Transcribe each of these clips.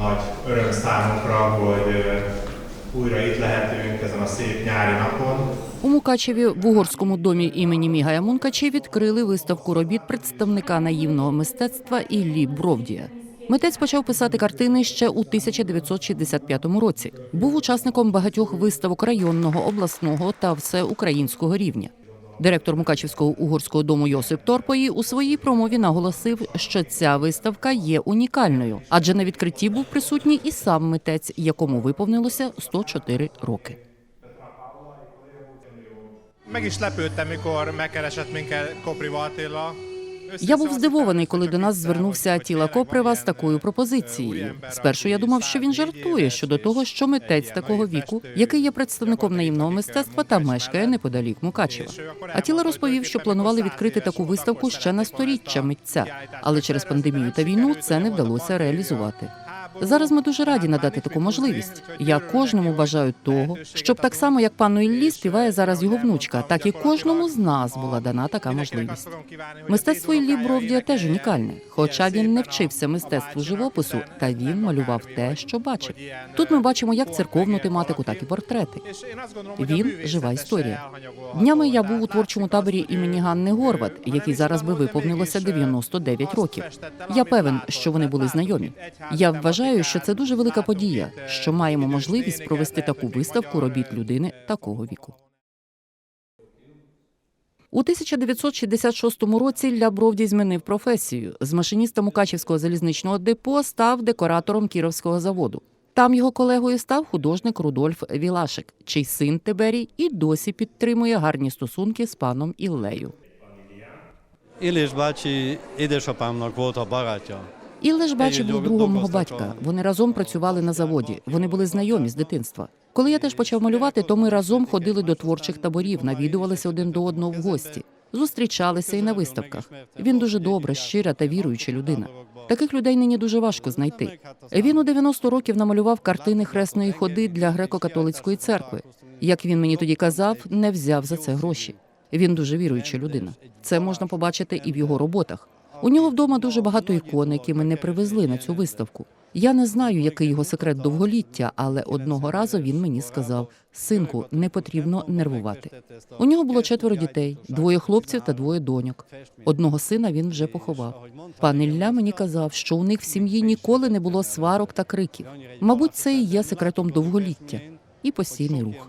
Nagy öröm számunkra, hogy újra itt lehetünk ezen a szép nyári napon. У Мукачеві в угорському домі імені Мігая Мункачі відкрили виставку робіт представника наївного мистецтва Іллі Бровдія. Митець почав писати картини ще у 1965 році. Був учасником багатьох виставок районного, обласного та всеукраїнського рівня. Директор Мукачівського угорського дому Йосип Торпої у своїй промові наголосив, що ця виставка є унікальною, адже на відкритті був присутній і сам митець, якому виповнилося 104 роки. Meg is lepődtem, Attila. Я був здивований, коли до нас звернувся Атіла Коприва з такою пропозицією. Спершу я думав, що він жартує щодо того, що митець такого віку, який є представником наївного мистецтва та мешкає неподалік Мукачева. Атіла розповів, що планували відкрити таку виставку ще на сторіччя митця, але через пандемію та війну це не вдалося реалізувати. Зараз ми дуже раді надати таку можливість. Я кожному бажаю того, щоб так само, як пану Іллі співає зараз його внучка, так і кожному з нас була дана така можливість. Мистецтво Іллі Бровдія теж унікальне, хоча він не вчився мистецтву живопису, та він малював те, що бачив. Тут ми бачимо як церковну тематику, так і портрети. Він жива історія. Днями я був у творчому таборі імені Ганни Горват, який зараз би виповнилося 99 років. Я певен, що вони були знайомі. Я вважаю, що це дуже велика подія, що маємо можливість провести таку виставку робіт людини такого віку. У 1966 році Ілля Бровдій змінив професію. З машиніста Мукачівського залізничного депо став декоратором Кіровського заводу. Там його колегою став художник Рудольф Вілашик, чий син Тиберій і досі підтримує гарні стосунки з паном Іллею. Illés bácsi édesapámnak volt a barátja. Іллеш бачив був другом мого батька. Вони разом працювали на заводі. Вони були знайомі з дитинства. Коли я теж почав малювати, то ми разом ходили до творчих таборів, навідувалися один до одного в гості, зустрічалися і на виставках. Він дуже добра, щира та віруюча людина. Таких людей нині дуже важко знайти. Він у 90 років намалював картини хресної ходи для греко-католицької церкви. Як він мені тоді казав, не взяв за це гроші. Він дуже віруюча людина. Це можна побачити і в його роботах. У нього вдома дуже багато ікон, які ми не привезли на цю виставку. Я не знаю, який його секрет довголіття, але одного разу він мені сказав: синку, не потрібно нервувати. У нього було четверо дітей: двоє хлопців та двоє доньок. Одного сина він вже поховав. Пан Ілля мені казав, що у них в сім'ї ніколи не було сварок та криків. Мабуть, це і є секретом довголіття і постійний рух.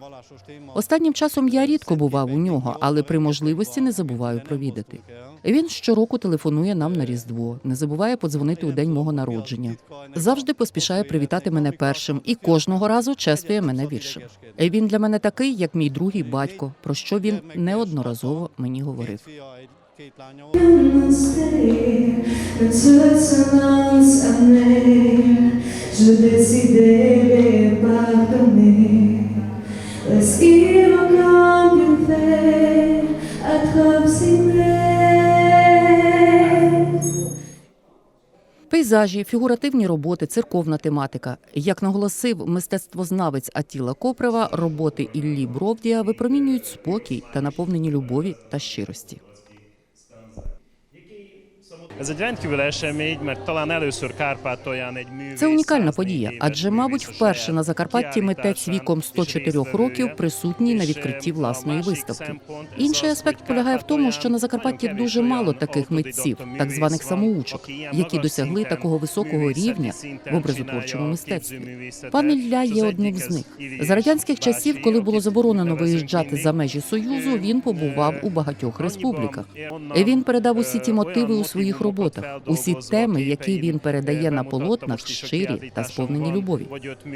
Останнім часом я рідко бував у нього, але при можливості не забуваю провідати. Він щороку телефонує нам на Різдво, не забуває подзвонити у день мого народження. Завжди поспішає привітати мене першим і кожного разу чествує мене віршем. Він для мене такий, як мій другий батько, про що він неодноразово мені говорив. Resonance a me, je Пейзажі, фігуративні роботи, церковна тематика. Як наголосив мистецтвознавець Атіла Копрева, роботи Іллі Бровдія випромінюють спокій та наповнені любові та щирості. Це унікальна подія, адже, мабуть, вперше на Закарпатті митець віком is 104 років присутній на відкритті власної виставки. Інший аспект полягає в тому, що на Закарпатті дуже мало таких митців, так званих самоучок, які досягли такого високого рівня в образотворчому мистецтві. Пан Ілля є одним з них. За радянських часів, коли було заборонено виїжджати за межі Союзу, він побував у багатьох республіках. Він передав усі ті е, мотиви у своїх мотивумоkat роботах, усі теми, які він передає на полотнах, щирі та сповнені любові.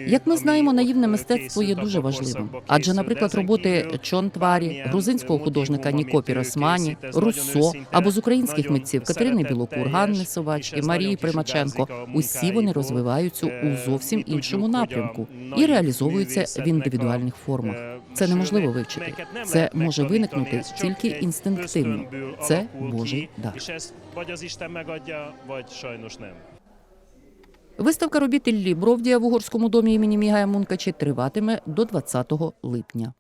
Як ми знаємо, наївне мистецтво є дуже важливим. Адже, наприклад, роботи Чон Тварі, грузинського художника мотивум, Нікопі Росмані, készít, ez nagyon Руссо або з українських митців Катерини Білокур, Ганни Совачки, ez Марії Примаченко. Усі вони розвиваються у зовсім іншому напрямку і реалізовуються в індивідуальних формах. Це неможливо вивчити. Це може виникнути тільки інстинктивно. Це Божий дар. Isten megadja, vagy sajnos nem. Виставка робіт Іллі Бровдія в угорському домі імені Мігая Мункачі триватиме до 20 липня.